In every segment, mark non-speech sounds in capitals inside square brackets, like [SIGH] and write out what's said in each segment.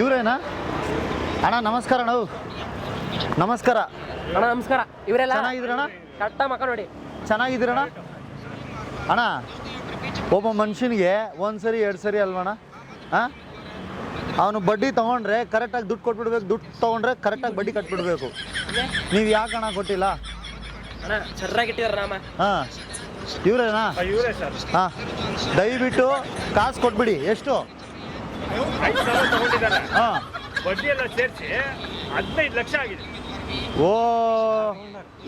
ಇವರೇನಾ? ಅಣ್ಣ ನಮಸ್ಕಾರ ಅಣ್ಣ ನಮಸ್ಕಾರ. ಅಣ್ಣ ನಮಸ್ಕಾರ. ಇವರೆಲ್ಲ ಚೆನ್ನಾಗಿದ್ರಣ್ಣ ಕಟ್ಟ ಮಕ್ಕ ನೋಡಿ. ಚೆನ್ನಾಗಿದ್ದೀರಣ್ಣ? ಅಣ್ಣ ಒಬ್ಬ ಮನುಷ್ಯನಿಗೆ ಒಂದು ಸರಿ ಎರಡು ಸರಿ ಅಲ್ವಣ್ಣ? ಹಾಂ ಅವನು ಬಡ್ಡಿ ತೊಗೊಂಡ್ರೆ ಕರೆಕ್ಟಾಗಿ ದುಡ್ಡು ಕೊಟ್ಬಿಡ್ಬೇಕು ದುಡ್ಡು ತೊಗೊಂಡ್ರೆ ಕರೆಕ್ಟಾಗಿ ಬಡ್ಡಿ ಕಟ್ಬಿಡ್ಬೇಕು. ನೀವು ಯಾಕೆ ಕೊಟ್ಟಿಲ್ಲ? ಅಣ್ಣ ಕೊಟ್ಟಿಲ್ಲ ಹಾಂ. ಇವರೇನಾ? ಇವರೇ ಸರ್. ಹಾಂ. ದಯವಿಟ್ಟು ಕಾಸು ಕೊಟ್ಬಿಡಿ ಎಷ್ಟು? ಐದು ಸಾವಿರ ತಗೊಂಡಿದ್ದಾರೆ ಹಾಂ. ಬಡ್ಡಿ ಎಲ್ಲ ಸೇರಿಸಿ ಹದಿನೈದು ಲಕ್ಷ ಆಗಿದೆ. ಓ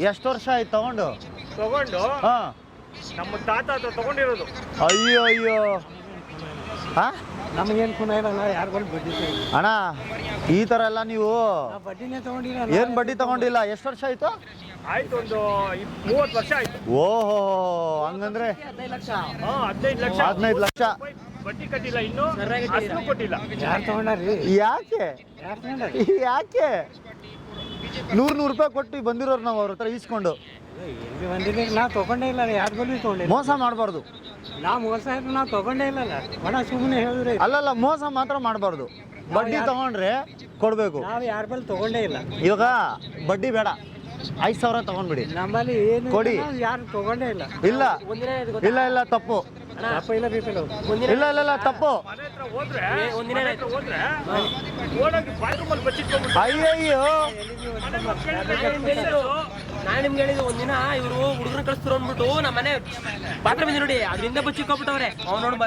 ಎಷ್ಟು ವರ್ಷ ಆಯ್ತು ತಗೊಂಡು? ತಗೊಂಡು ಹಾಂ. ನಮ್ಮ ತಾತ ಹತ್ರ ತಗೊಂಡಿರೋದು. ಅಯ್ಯೋ ಅಯ್ಯೋ. ಹಾಂ? ನಮಗೇನು ಖುನ ಇರಲ್ಲ ಯಾರು ಬಡ್ಡಿ ಅಣ್ಣ ಈ ಥರ ಎಲ್ಲ ನೀವು ನಾವು ಬಡ್ಡಿನೇ ತಗೊಂಡಿಲ್ಲ ಏನು ಬಡ್ಡಿ ತಗೊಂಡಿಲ್ಲ? ಎಷ್ಟು ವರ್ಷ ಆಯ್ತು? ಆಯ್ತು ಒಂದು ಇಪ್- ಮೂವತ್ತು ವರ್ಷ ಆಯ್ತು. ಓಹೋ ಹಂಗಂದ್ರೆ? ಹದಿನೈದು ಲಕ್ಷ ಹಾ ಹದಿನೈದು ಲಕ್ಷ. ಹದಿನೈದು ಲಕ್ಷ. ಬಡ್ಡಿ ಕಟ್ಟಿಲ್ಲ ಇನ್ನು ಅಷ್ಟು ಕೊಟ್ಟಿಲ್ಲ. ಯಾರು ತಗೊಂಡಾರಿ ಯಾಕೆ? ಯಾಕೆ? ನೂರು ನೂರು ರೂಪಾಯಿ ಕೊಟ್ಟು ಬಂದಿರೋರು ನಾವು ಅವ್ರ ಹತ್ರ ಈಸ್ಕೊಂಡು. ನಾವು ತಗೊಂಡೇ ಇಲ್ಲ ಯಾರು ಬಂದು ತಗೊಂಡಿಲ್ಲ ಮೋಸ ಮಾಡಬಾರ್ದು. ನಾವು ಮೋಸ ಆಯ್ತು ನಾ ತಗೊಂಡೇ ಇಲ್ಲಲ್ಲ. ಒಣ ಸುಮ್ಮನೆ ಹೇಳಿದ್ರೆ. ಅಲ್ಲಲ್ಲ ಮೋಸ ಮಾತ್ರ ಮಾಡಬಾರ್ದು. ಬಡ್ಡಿ ತಗೊಂಡ್ರೆ ಕೊಡಬೇಕು. ನಾವು ಯಾರ ಬಲ್ಲಿ ತಗೊಂಡೇ ಇಲ್ಲ. ಇವಾಗ ಬಡ್ಡಿ ಬೇಡ. ಐದು ಸಾವಿರ ತಗೊಂಡ್ಬಿಡಿ. ನಮ್ಮಲ್ಲಿ ಏನು ಕೊಡಿ. ಯಾರು ತಗೊಂಡೇ ಇಲ್ಲ. ಇಲ್ಲ. ಇಲ್ಲ ಇಲ್ಲ ತಪ್ಪು. ಇಲ್ಲ ಇಲ್ಲ ಇಲ್ಲ ಇಲ್ಲ ತಪ್ಪು. ಅಯ್ಯಯ್ಯೋ. ನಾನು ನಿಮ್ಗೆ ಹೇಳಿದ್ದು ಒಂದಿನ ಇವರು ಹುಡುಗರು ಕಳಿಸ್ತಾರ ಅಂದ್ಬಿಟ್ಟು ನಮ್ಮ ಮನೆ ಬಾತ್ರೂಮ್ ಇದೆ ನೋಡಿ ಅದರಿಂದ ಬಚ್ಚಿಕ್ಕೊಬಿಟ್ಟವ್ರೆ ಅವ್ನು ನೋಡಿ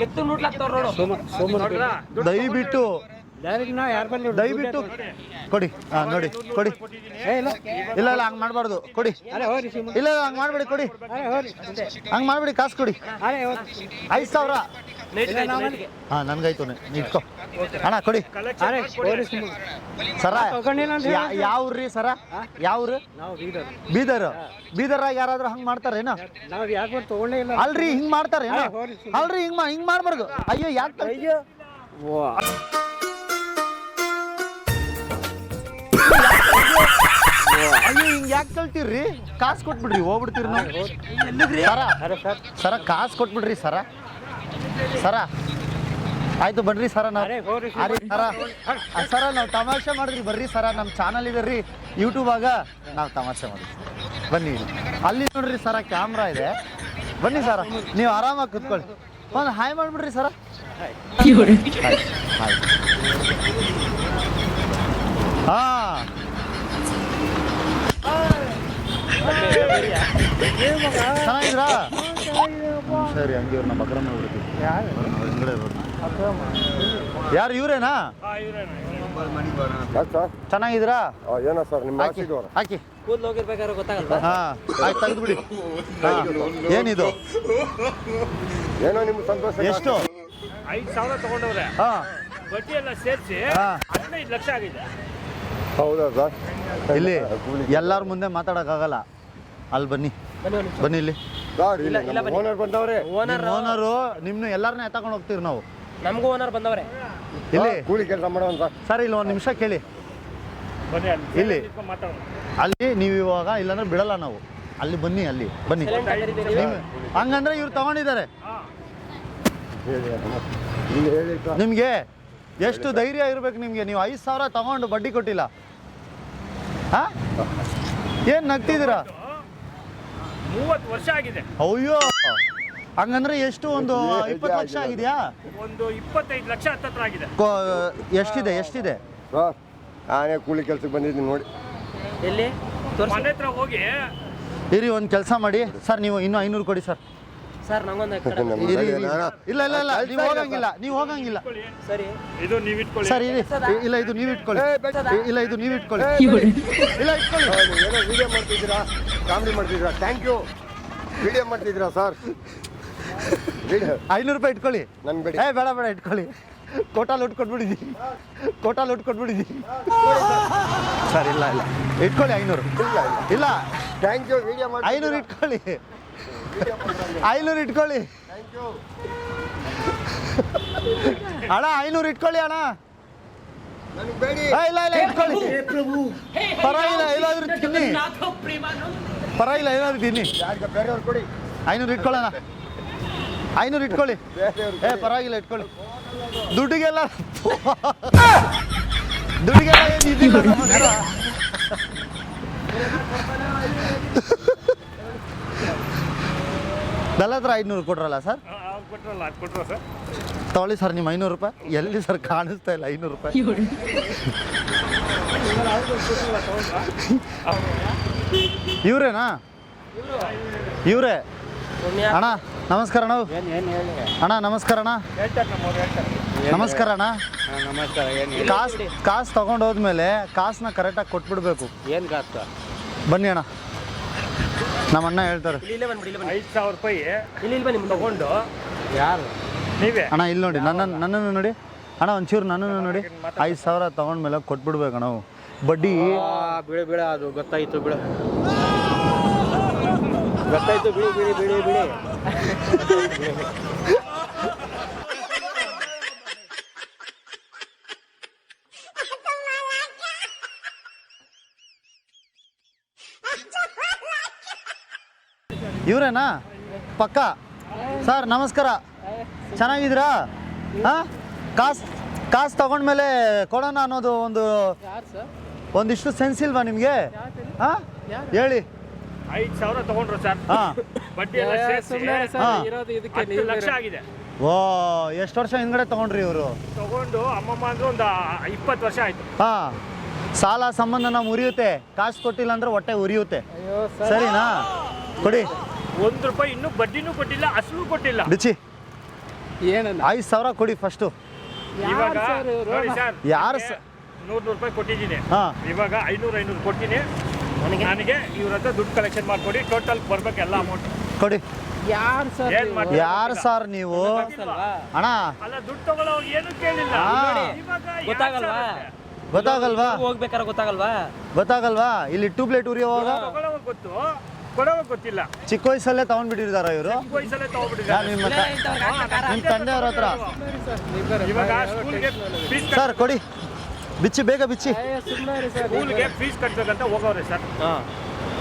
ಮೆತ್ತು ನೋಡ್ಲಾಗ್ತಾವ್ರ ನೋಡು. ಸೋಮ ಸೋಮ ನೋಡ್ರಾ? ದಯವಿಟ್ಟು ಡೈರೆಕ್ಟ್ ನಾವು ಯಾರ ಬಲ್ಲಿ ದಯವಿಟ್ಟು ಕೊಡಿ ಹಾಂ ನೋಡಿ ಕೊಡಿ. ಏ ಇಲ್ಲ ಇಲ್ಲ ಇಲ್ಲ ಹಂಗೆ ಮಾಡಬಾರ್ದು ಕೊಡಿ. ಅರೆ ಹೋರಿ ಸುಮ್ಮ ಇಲ್ಲ ಇಲ್ಲ ಹಂಗೆ ಮಾಡಬೇಡಿ ಕೊಡಿ. ಅರೆ ಹೋರಿ ಅಷ್ಟೇ. ಹಂಗೆ ಮಾಡಬೇಡಿ ಕಾಸು ಕೊಡಿ. ಅರೆ ಹೋರಿ ಐದು ಸಾವಿರ. ಹಾಂ ನನಗಾಯ್ತು ಇಟ್ಕೋ. ಅಣ್ಣ ಕೊಡಿ. ಅರೆ. ಹೋರಿ ಸರ ತಗೊಂಡಿಲ್ಲ ಅಂತ ಯಾ- ಯಾವ ಊರ್ರಿ ಸರ? ಯಾವ್ರು? ನಾವು ಬೀದರ್. ಬೀದರ್. ಯಾರಾದ್ರೂ ಹಂಗೆ ಮಾಡ್ತಾರೇನು ನಾವು ಯಾಕೆ ಬಂದು ತಗೊಂಡೇ ಇಲ್ಲ. ಅಲ್ರಿ ಹಿಂಗ್ ಮಾಡ್ತಾರೇನು ಅರೆ, ಅಲ್ರಿ ಹಿಂಗ್ ಮಾ- ಹಿಂಗ್ ಮಾಡ್ಬಾರ್ದು. ಅಯ್ಯೋ ಯಾಕೆ ಅಯ್ಯೋ. ಯಾಕೆ ಕಳ್ತೀರ್ರಿ ಕಾಸು ಕೊಟ್ಬಿಡ್ರಿ ಹೋಗ್ಬಿಡ್ತೀರಿ ನಾವು. Sir sir sir. ಕಾಸು ಕೊಟ್ಬಿಡ್ರಿ ಸರ. ಸರ ಆಯ್ತು ಬನ್ರಿ ಸರ ನಾವು. ಅರೆ ಸರ. ಸರ. ನಾವು ತಮಾಷೆ ಮಾಡಿದ್ರಿ ಬರ್ರಿ ಸರ ನಮ್ಮ ಚಾನಲ್ ಇದೆ ರೀ ಯೂಟ್ಯೂಬಾಗ ನಾವು ತಮಾಷೆ ಮಾಡಿದ್ವಿ. ಬನ್ನಿ ಅಲ್ಲಿ ನೋಡ್ರಿ ಸರ ಕ್ಯಾಮ್ರಾ ಇದೆ. ಬನ್ನಿ ಸರ ನೀವು ಆರಾಮಾಗಿ ಕುತ್ಕೊಳ್ಳಿ. ಒಂದು ಹಾಯ್ ಮಾಡ್ಬಿಡ್ರಿ ಸರ. ಹಾ. ಚೆನ್ನಾಗಿದ್ರಾ ಸರಿ ಹಂಗೆ ಇವ್ರು ನಮ್ಮ ಅಕ್ರಮ ಹಿಂಗಡೆ ಇರೋರು. ಯಾರು ಇವರೇನಾ? ಆ, ಏನೋ ಸರ್ ನಿಮ್ಮ ಹಾಕಿ ಹಾಕಿ. ಕೂದಲು ಹೋಗಿರ್ಬೇಕಾದ್ರೆ ಗೊತ್ತಾಗಲ್ಲ ಹಾಂ ಆಯ್ತು ಬಿಡಿ ಹಾ ಏನಿದು? ಏನೋ ನಿಮ್ಮ ಸಂತೋಷ ಎಷ್ಟು? ಐದು ಸಾವಿರ ತಗೊಂಡವ್ರೆ. ಹಾಂ. ಬಡ್ಡಿ ಎಲ್ಲ ಸೇರಿಸಿ. ಹದಿನೈದು ಲಕ್ಷ ಆಗಿದೆ. ಹೌದಾ ಸರ್? ಇಲ್ಲಿ ಎಲ್ಲಾರ ಮುಂದೆ ಮಾತಾಡೋಕ್ಕಾಗಲ್ಲ. ಅಲ್ಲಿ ಬನ್ನಿ. ಬನ್ನಿ ಇಲ್ಲಿ. ಸರ್ ಇಲ್ಲಿ ಓನರ್ ಬಂದವ್ರೆ. ಓನರ್ ಓನರು ನಿಮ್ಮನ್ನು ಎಲ್ಲರನ್ನ ಎತ್ತಕೊಂಡು ಹೋಗ್ತೀವಿ ನಾವು. ನಮಗೂ ಓನರ್ ಬಂದವ್ರೆ. ಇಲ್ಲಿ. ಕೂಲಿ ಕೆಲಸ ಮಾಡೋಣ ಸರ್. ಇಲ್ಲಿ ಒಂದು ನಿಮಿಷ ಕೇಳಿ. ಬನ್ನಿ ಇಲ್ಲಿ. ಮಾತಾಡೋಣ. ಅಲ್ಲಿ ನೀವು ಇವಾಗ ಇಲ್ಲಾಂದ್ರೆ ಬಿಡಲ್ಲ ನಾವು. ಅಲ್ಲಿ ಬನ್ನಿ ಅಲ್ಲಿ. ಬನ್ನಿ. ಹಂಗಂದ್ರೆ ಇವ್ರು ತಗೊಂಡಿದ್ದಾರೆ. ಹಾ. ಇಲ್ಲಿ ಹೇಳಿ ನಿಮಗೆ ಎಷ್ಟು ಧೈರ್ಯ ಇರ್ಬೇಕು ನಿಮಗೆ? ನೀವು ಐದು ಸಾವಿರ ತಗೊಂಡು ಬಡ್ಡಿ ಕೊಟ್ಟಿಲ್ಲ. ಹಾ? ಏನು ನಗ್ತಿದ್ದೀರಾ? ಮೂವತ್ತು ವರ್ಷ ಆಗಿದೆ. ಅಯ್ಯೋ! ಹಂಗಂದ್ರೆ ಎಷ್ಟು ಒಂದು ಇಪ್ಪತ್ತು ಲಕ್ಷ ಆಗಿದೆಯಾ? ಒಂದು ಇಪ್ಪತ್ತೈದು ಲಕ್ಷ ಹತ್ತತ್ರ ಆಗಿದೆ. ಕೊ- ಎಷ್ಟಿದೆ ಎಷ್ಟಿದೆ? ಸರ್ ನಾನೇ ಕೂಲಿ ಕೆಲ್ಸಕ್ಕೆ ಬಂದಿದ್ದೀನಿ ನೋಡಿ. ಎಲ್ಲಿ ಮನೆ ಹತ್ರ ಹೋಗಿ ಇರಿ ಒಂದು ಕೆಲಸ ಮಾಡಿ. ಸರ್ ನೀವು ಇನ್ನೂ ಐನೂರು ಕೊಡಿ ಸರ್. ಸರ್ ನಂಗೊಂದು [LAUGHS] ಇಲ್ಲ ಇಲ್ಲ ಇಲ್ಲ ನೀವು ಹೋಗಂಗಿಲ್ಲ ನೀವು ಹೋಗಂಗಿಲ್ಲ. ಸರಿ. ಇದು ನೀವು ಇಟ್ಕೊಳ್ಳಿ. ಸರ್ ಇರಿ. ಇಲ್ಲ ಇದು ನೀವು ಇಟ್ಕೊಳ್ಳಿ. ಇಲ್ಲ ಇದು ನೀವು ಇಟ್ಕೊಳ್ಳಿ. ಇಲ್ಲ ಇಟ್ಕೊಳ್ಳಿ. ಏನೋ ವಿಡಿಯೋ ಮಾಡ್ತಿದ್ದೀರಾ? ಕಾಮಿಡಿ ಮಾಡ್ತಿದ್ದೀರಾ? ಥ್ಯಾಂಕ್ ಯು ವಿಡಿಯೋ ಮಾಡ್ತಿದ್ದೀರಾ ಸರ್ ಐನೂರು ರೂಪಾಯಿ ಇಟ್ಕೊಳ್ಳಿ. ನನ್ ಬೇಡ. ಏ ಬೇಡ ಬೇಡ ಇಟ್ಕೊಳ್ಳಿ. ಕೋಟಾ ಲೋಟ್ ಕೊಟ್ಬಿಟ್ಟಿದ್ದೀನಿ ಕೋಟಾ ಲೋಟ್ ಕೊಟ್ಬಿಟ್ಟಿದ್ದೀನಿ ಸರ್ ಇಲ್ಲ ಇಲ್ಲ. ಇಟ್ಕೊಳ್ಳಿ ಐನೂರು. ಇಲ್ಲ ಇಲ್ಲ. ಇಲ್ಲ. ಥ್ಯಾಂಕ್ ಯು ವಿಡಿಯೋ ಮಾಡಿ ಐನೂರು ಇಟ್ಕೊಳ್ಳಿ. ಐನೂರು ಇಟ್ಕೊಳ್ಳಿ. ಅಣ್ಣ, ಐನೂರು ಇಟ್ಕೊಳ್ಳಿ ಅಣ್ಣ. ಇಲ್ಲ ಇಲ್ಲ, ಇಟ್ಕೊಳ್ಳಿ. ಪರವಾಗಿಲ್ಲ ಏನಾದ್ರು ತಿನ್ನಿ. ಪರವಾಗಿಲ್ಲ ಏನಾದ್ರು ತಿನ್ನಿ. ಐನೂರು ಇಟ್ಕೊಳ್ಳೋಣ. ಐನೂರು ಇಟ್ಕೊಳ್ಳಿ. ಏ, ಪರವಾಗಿಲ್ಲ, ಇಟ್ಕೊಳ್ಳಿ. ದುಡ್ಡಿಗೆಲ್ಲ ದುಡ್ಡಿಗೆಲ್ಲ ಏನು ನಮ್ಮ ಹತ್ರ. ಐದುನೂರು ಕೊಟ್ರಲ್ಲ ಸರ್? ಅದು ಕೊಟ್ರ ಸರ್. ತಗೊಳ್ಳಿ ಸರ್ ನಿಮ್ಮ ಐನೂರು ರೂಪಾಯಿ. ಎಲ್ಲಿ ಸರ್ ಕಾಣಿಸ್ತಾ ಇಲ್ಲ ಐನೂರು ರೂಪಾಯಿ? ಇವ್ರೇನಾ? ಇವ್ರೇ? ಅಣ್ಣ ನಮಸ್ಕಾರ ಅಣ್ಣ. ಏನು ಏನು ಹೇಳಿ? ಅಣ್ಣ ನಮಸ್ಕಾರ ಅಣ್ಣ. ಹೇಳ್ತಾರೆ ನಮಸ್ಕಾರ ಅಣ್ಣ. ಹಾಂ ನಮಸ್ಕಾರ ಏನು ಕಾಸು ಕಾಸು ತಗೊಂಡು ಹೋದ್ಮೇಲೆ ಕಾಸನ್ನ ಕರೆಕ್ಟಾಗಿ ಕೊಟ್ಬಿಡ್ಬೇಕು. ಏನು ಕಾಸ್ತ ಬನ್ನಿ ಅಣ್ಣ. ನಮ್ಮ ಅಣ್ಣ ಹೇಳ್ತಾರೆ. ಇಲ್ಲಿ ಇಲ್ಲೇ ಬಂದ್ಬಿಡಿ ಇಲ್ಲಿ ಬನ್ನಿ. ಐದು ಸಾವಿರ ರೂಪಾಯಿ. ಇಲ್ಲಿ ಇಲ್ಲಿ ಬನ್ನಿ ಮುಂದೆ. ತಗೊಂಡು. ಯಾರು? ನೀವೇ? ಅಣ್ಣ ಇಲ್ಲಿ ನೋಡಿ ನನ್ನ ನನ್ನನ್ನು ನೋಡಿ. ಅಣ್ಣ ಒಂಚೂರು ನನ್ನನ್ನು ನೋಡಿ. ಐದು ಸಾವಿರ ತಗೊಂಡ್ಮೇಲೆ ಕೊಟ್ಬಿಡ್ಬೇಕು ನಾವು ಬಡ್ಡಿ. ಆ, ಬಿಡು ಬಿಡ ಅದು ಗೊತ್ತಾಯ್ತು ಬಿಡು. ಗೊತ್ತಾಯ್ತು ಬಿಡಿ ಬಿಡಿ ಬಿಡಿ ಬಿಡಿ. [LAUGHS] ಇವರೇನಾ? ಪಕ್ಕ? ಸರ್ ನಮಸ್ಕಾರ. ಚೆನ್ನಾಗಿದ್ದೀರಾ? ಹಾಂ? ಕಾಸು ಕಾಸು ತಗೊಂಡ್ಮೇಲೆ ಕೊಡೋಣ ಅನ್ನೋದು ಒಂದು ಒಂದಿಷ್ಟು ಸೆನ್ಸ್ ಇಲ್ವಾ ನಿಮಗೆ? ಹಾಂ? ಹೇಳಿ. ಐದು ಸಾವಿರ ತಗೊಂಡ್ರು ಸರ್. ಹಾಂ. ಬಡ್ಡಿ ಎಲ್ಲ ಸೇರಿಸಿ ಹಾಂ. ಹತ್ತು ಲಕ್ಷ ಆಗಿದೆ. ಓ ಎಷ್ಟು ವರ್ಷ ಹಿಂದ್ಗಡೆ ತಗೊಂಡ್ರಿ ಇವರು? ತಗೊಂಡು ಅಮ್ಮಮ್ಮ ಅಂದ್ರೆ ಒಂದು ಇಪ್ಪತ್ತು ವರ್ಷ ಆಯ್ತು. ಹಾಂ. ಸಾಲ ಸಂಬಂಧನ ಮುರಿಯುತ್ತೆ. ಕಾಸು ಕೊಟ್ಟಿಲ್ಲ ಅಂದ್ರೆ ಹೊಟ್ಟೆ ಉರಿಯುತ್ತೆ. ಸರಿನಾ? ಕೊಡಿ. ಒಂದು ರೂಪಾಯಿ ಇನ್ನೂ ಬಡ್ಡಿನೂ ಕೊಟ್ಟಿಲ್ಲ ಅಸಲು ಕೊಟ್ಟಿಲ್ಲ. ಬಿಚ್ಚಿ. ಏನಲ್ಲ ಐದು ಸಾವಿರ ಕೊಡಿ ಫಸ್ಟು. ಇವಾಗ ನೋಡಿ ಸರ್ ಯಾರು ನೂರು ನೂರು ರೂಪಾಯಿ ಕೊಟ್ಟಿದ್ದೀನಿ. ಹಾಂ. ಇವಾಗ ಐನೂರು ಐನೂರು ಕೊಡ್ತೀನಿ. ನನಗೆ? ಇವ್ರ ಹತ್ರ ದುಡ್ಡು ಕಲೆಕ್ಷನ್ ಮಾಡ್ಕೊಡಿ ಟೋಟಲ್ ಬರ್ಬೇಕು ಎಲ್ಲ ಅಮೌಂಟ್ ಕೊಡಿ. ಯಾರು ಸರ್ ಏನ್ ಮಾಡ್ತೀರಾ? ಯಾರು ಸರ್ ನೀವು? ಅಣ್ಣ. ಅಲ್ಲ ದುಡ್ಡು ತಗೊಳ್ಳೋ ಏನು ಕೇಳಿಲ್ಲ. ಹಾ. ಇವಾಗ ಯಾರ್ ಗೊತ್ತಾಗಲ್ವಾ? ಗೊತ್ತಾಗಲ್ವಾ? ಹೋಗ್ಬೇಕಾರೆ ಗೊತ್ತಾಗಲ್ವಾ? ಗೊತ್ತಾಗಲ್ವಾ? ಇಲ್ಲಿ ಟ್ಯೂಬ್ಲೈಟ್ ಉರಿಯುವಾಗ? ತಗೊಳ್ಳೋವಾಗ ಗೊತ್ತು. ಕೊಡೋವಾಗ ಗೊತ್ತಿಲ್ಲ. ಚಿಕ್ಕ ವಯಸ್ಸಲ್ಲೇ ತಗೊಂಡ್ಬಿಟ್ಟಿದ್ದಾರೆ ಇವರು. ವಯಸ್ಸಲ್ಲೇ ತಗೊಬಿಟ್ಟಿದ್ದಾರೆ ನಿಮ್ಮ ನಿಮ್ಮ ತಂದೆಯವ್ರ ಹತ್ರ. ಇವಾಗ ಸ್ಕೂಲ್ಗೆ ಫೀಸ್ ಸರ್ ಕೊಡಿ. ಬಿಚ್ಚಿ ಬೇಗ ಬಿಚ್ಚಿ. ಸ್ಕೂಲ್ಗೆ ಫೀಸ್ ಕಟ್ಬೇಕಂತ ಹೋಗವ್ರೆ ಸರ್.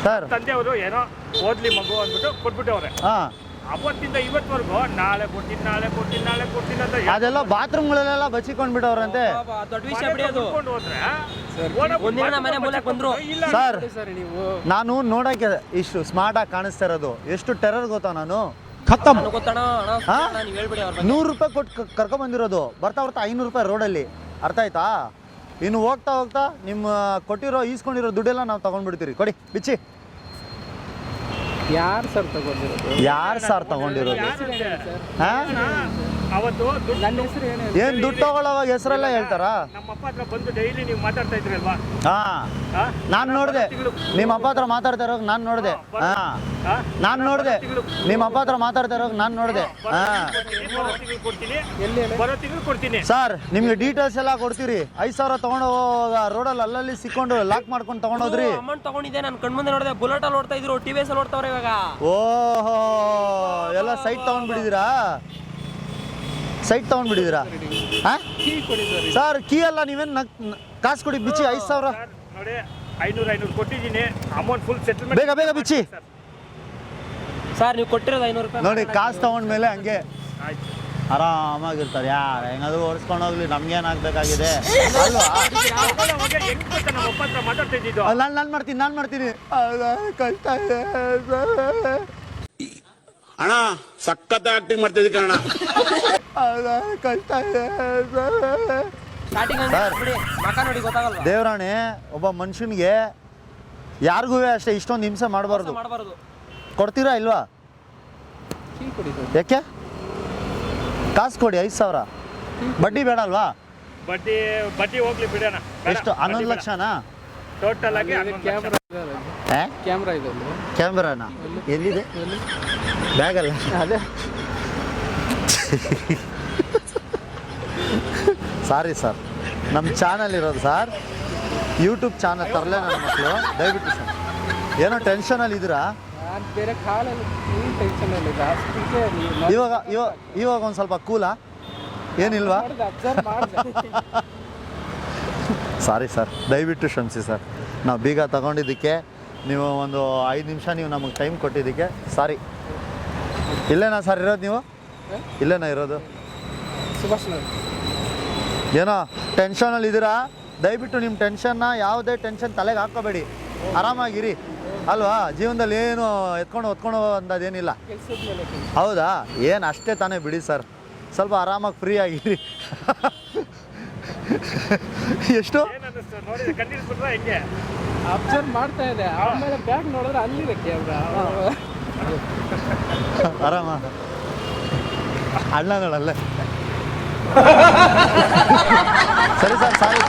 ಸರ್. ತಂದೆಯವರು ಏನೋ ಓದ್ಲಿ ಮಗು ಅಂದ್ಬಿಟ್ಟು ಕೊಟ್ಬಿಟ್ಟವ್ರೆ. ಹಾಂ. ಅವತ್ತಿಂದ ಇವತ್ತವರೆಗೂ ನಾಳೆ ಕೊಡ್ತೀನಿ ನಾಳೆ ಕೊಡ್ತೀನಿ ನಾಳೆ ಕೊಡ್ತೀನಿ ಅಂತ ಅದೆಲ್ಲ ಬಾತ್ರೂಮ್ಗಳಲ್ಲೆಲ್ಲ ಬಚ್ಚಿಕೊಂಡ್ ಬಿಡವ್ರಂತೆ ಪಾಪ, ದೊಡ್ಡ ವಿಷಯ ಬಿಡಿ ಅದು. ಹುಡ್ಕೊಂಡು ಹೋದ್ರೆ ಒಂದಿನ ಮನೆ ಬಂದ್ರು. ಇಲ್ಲ. ಸರ್ ಸರ್ ನೀವು ನಾನು ನೋಡಕ್ಕೆ ಇಷ್ಟು ಸ್ಮಾರ್ಟ್ ಆಗಿ ಕಾಣಿಸ್ತಾ ಇರೋದು. ಎಷ್ಟು ಟೆರರ್ ಗೊತ್ತಾ ನಾನು? ಹಾ? ಅಣ್ಣ, ನೀವ್ ಹೇಳ್ಬಿಡಿ ಅವ್ರ ಬಗ್ಗೆ. ನೂರು ರೂಪಾಯಿ ಕೊಟ್ಟು ಕರ್ಕೊಂಡ್ ಬಂದಿರೋದು. ಬರ್ತಾ ಬರ್ತಾ ಐನೂರು ರೂಪಾಯಿ ರೋಡಲ್ಲಿ ಅರ್ಥ ಆಯ್ತಾ? ಇನ್ನು ಹೋಗ್ತಾ ಹೋಗ್ತಾ ನಿಮ್ಮ ಕೊಟ್ಟಿರೋ ಈಸ್ಕೊಂಡಿರೋ ದುಡ್ಡೆಲ್ಲ ನಾವು ತಗೊಂಡ್ಬಿಡ್ತೀರಿ ಕೊಡಿ ಬಿಚ್ಚಿ. ಯಾರು ಸರ್ ತಗೊಂಡಿರೋದು? ಯಾರು ಸರ್ ತಗೊಂಡಿರೋದು? ಹಾ? ಅವತ್ತು ನನ್ನ ಹೆಸರು ಏನು ಏನ್ ದುಡ್ಡು ತಗೊಳ್ಳೋವಾಗ ಹೆಸರೆಲ್ಲ ಹೇಳ್ತಾರಾ? ನಮ್ಮ ಅಪ್ಪ ಹತ್ರ ಬಂದು ಡೈಲಿ ನೀವು ಮಾತಾಡ್ತಾ ಇದ್ರಲ್ವಾ? ಹಾ. ಹಾ? ನಾನ್ ನೋಡ್ದೆ. ನಿಮ್ಮ ಅಪ್ಪ ಹತ್ರ ಮಾತಾಡ್ತಾ ಇರೋ ನಾನ್ ನೋಡಿದೆ. ಹಾ ಹಾ? ನಾನ್ ನೋಡ್ದೆ. ನಿಮ್ಮ ಅಪ್ಪ ಹತ್ರ ಮಾತಾಡ್ತಾ ಇರೋ ನಾನ್ ನೋಡಿದೆ. ಹಾ ಬರೋ ತಿಂಗಳು ಕೊಡ್ತೀನಿ. ಎಲ್ಲಿ ಬರೋ ತಿಂಗಳು ಕೊಡ್ತೀನಿ. ಸರ್ ನಿಮ್ಗೆ ಡೀಟೇಲ್ಸ್ ಎಲ್ಲ ಕೊಡ್ತೀರಿ. ಐದು ಸಾವಿರ ತಗೊಂಡು ರೋಡಲ್ಲಿ ಅಲ್ಲಲ್ಲಿ ಸಿಕ್ಕೊಂಡು ಲಾಕ್ ಮಾಡ್ಕೊಂಡು ತಗೊಂಡೋದ್ರಿ ಅಮೌಂಟ್ ತಗೊಂಡಿದ್ದೆ ನಾನು ಕಣ್ಮುಂದೆ ನೋಡಿದೆ. ಬುಲೆಟ್ ಅಲ್ಲಿ ಓಡ್ತಾ ಇದ್ರು ಟಿವಿ ಎಸ್ ನೋಡ್ತಾವ್ರೆ ಇವಾಗ. ಓಹೋ ಎಲ್ಲ ಸೈಟ್ ತಗೊಂಡ್ಬಿಟ್ಟಿದ್ದೀರಾ? ಸೈಟ್ ತಗೊಂಡ್ಬಿಟ್ಟಿದ್ದೀರಾ ಹಾ ಕೀ ಕೊಡಿ ಸರ್ ಸರ್ ಕೀ ಅಲ್ಲ ನೀವೇನು ನಕ್ ಕಾಸು ಕೊಡಿ ಬಿಚ್ಚಿ ಐದು ಸಾವಿರ. ನೋಡಿ ಐನೂರು ಐನೂರು ಕೊಟ್ಟಿದ್ದೀನಿ. ಅಮೌಂಟ್ ಫುಲ್ ಸೆಟಲ್ಮೆಂಟ್ ಬೇಗ ಬೇಗ ಬಿಚ್ಚಿ. ಸರ್. ನೀವು ಕೊಟ್ಟಿರೋದು ಐನೂರು ರೂಪಾಯಿ ನೋಡಿ ಕಾಸು ತಗೊಂಡ್ಮೇಲೆ ಹಂಗೆ ಆಯ್ತು. ಆರಾಮಾಗಿರ್ತಾರೆ. ಯಾರು ಹೆಂಗಾದ್ರೂ ಓಡಿಸ್ಕೊಂಡು ಹೋಗ್ಲಿ ನಮ್ಗೇನು ಆಗ್ಬೇಕಾಗಿದೆ ನಾನು ನಾನು ಮಾಡ್ತೀನಿ ನಾನು ಮಾಡ್ತೀನಿ. ಕಷ್ಟ ಇದೆ. ಅಣ್ಣ ಸಖತ್ ಆಕ್ಟಿಂಗ್ ಮಾಡ್ತಿದ್ದಿ ಕಣ ಕಷ್ಟ ಇದೆ ಸರ್. ಮಕ ನೋಡಿ ಗೊತ್ತಾಗಲ್ವಾ? ದೇವರಾಣೆ ಒಬ್ಬ ಮನುಷ್ಯನಿಗೆ ಯಾರಿಗೂ ಅಷ್ಟೇ ಇಷ್ಟೊಂದು ಹಿಂಸೆ ಮಾಡಬಾರ್ದು. ಮಾಡಬಾರ್ದು. ಕೊಡ್ತೀರಾ ಇಲ್ವಾ? ಯಾಕೆ? ಕಾಸು ಕೊಡಿ ಐದು ಸಾವಿರ. ಬಡ್ಡಿ ಬೇಡ ಅಲ್ವಾ? ಬಡ್ಡಿ ಬಡ್ಡಿ ಹೋಗ್ಲಿ ಬಿಡೋಣ. ಎಷ್ಟು? ಹನ್ನೊಂದು ಲಕ್ಷನಾ? ಟೋಟಲ್ ಆಗಿ ಹನ್ನೊಂದು ಲಕ್ಷ. ಕ್ಯಾಮ್ರಾ ಕ್ಯಾಮ್ರಾ ಇದೆ ಕ್ಯಾಮ್ರಾನ ಕ್ಯಾಮ್ರಾನಾ ಎಲ್ಲಿದೆ? ಬ್ಯಾಗಲ್ಲ. ಅದೇ. ಸಾರಿ ಸರ್ ನಮ್ಮ ಚಾನಲ್ ಇರೋದು ಸರ್ ಯೂಟ್ಯೂಬ್ ಚಾನಲ್ ತರಲೇ ನನ್ನ ಮಕ್ಕಳು ದಯವಿಟ್ಟು ಸರ್ ಏನೋ ಟೆನ್ಷನಲ್ಲಿ ಇದ್ದೀರಾ ಇವಾಗ ಇವಾಗ ಇವಾಗ ಒಂದು ಸ್ವಲ್ಪ ಕೂಲಾ ಏನಿಲ್ವಾ? ಸಾರಿ ಸರ್ ದಯವಿಟ್ಟು ಕ್ಷಮಿಸಿ ಸರ್ ನಾವು ಬೀಗ ತಗೊಂಡಿದ್ದಕ್ಕೆ ನೀವು ಒಂದು ಐದು ನಿಮಿಷ ನೀವು ನಮಗೆ ಟೈಮ್ ಕೊಟ್ಟಿದ್ದಕ್ಕೆ ಸಾರಿ ಇಲ್ಲೇನಾ ಸರ್ ಇರೋದು ನೀವು? ಇಲ್ಲೇನಾ ಇರೋದು? ಸುಭಾಷ್ ನಗರ್. ಏನೋ ಟೆನ್ಷನಲ್ಲಿ ಇದ್ದೀರಾ ದಯವಿಟ್ಟು ನಿಮ್ಮ ಟೆನ್ಷನ್ನ ಯಾವುದೇ ಟೆನ್ಷನ್ ತಲೆಗೆ ಹಾಕೋಬೇಡಿ. ಆರಾಮಾಗಿರಿ. ಅಲ್ವಾ? ಜೀವನದಲ್ಲಿ ಏನು ಎತ್ಕೊಂಡು ಹೊತ್ಕೊಂಡು ಅಂದದೇನಿಲ್ಲ. ಹೌದಾ? ಏನು ಅಷ್ಟೇ ತಾನೇ ಬಿಡಿ ಸರ್ ಸ್ವಲ್ಪ ಆರಾಮಾಗಿ ಫ್ರೀ ಆಗಿರಿ. [LAUGHS] ಎಷ್ಟು? ಏನ್ ಅಬ್ಸರ್ವ್ ಮಾಡ್ತಾ ಇದೆ. ಆಮೇಲೆ ಬ್ಯಾಗ್ ನೋಡಿದ್ರೆ ಅಲ್ಲಿದೆ ಕ್ಯಾಮ್ರಾ ಆರಾಮ. ಅಣ್ಣ ನೋಡಲ್ಲೇ ಸರಿ ಸರ್ ಸಾರಿ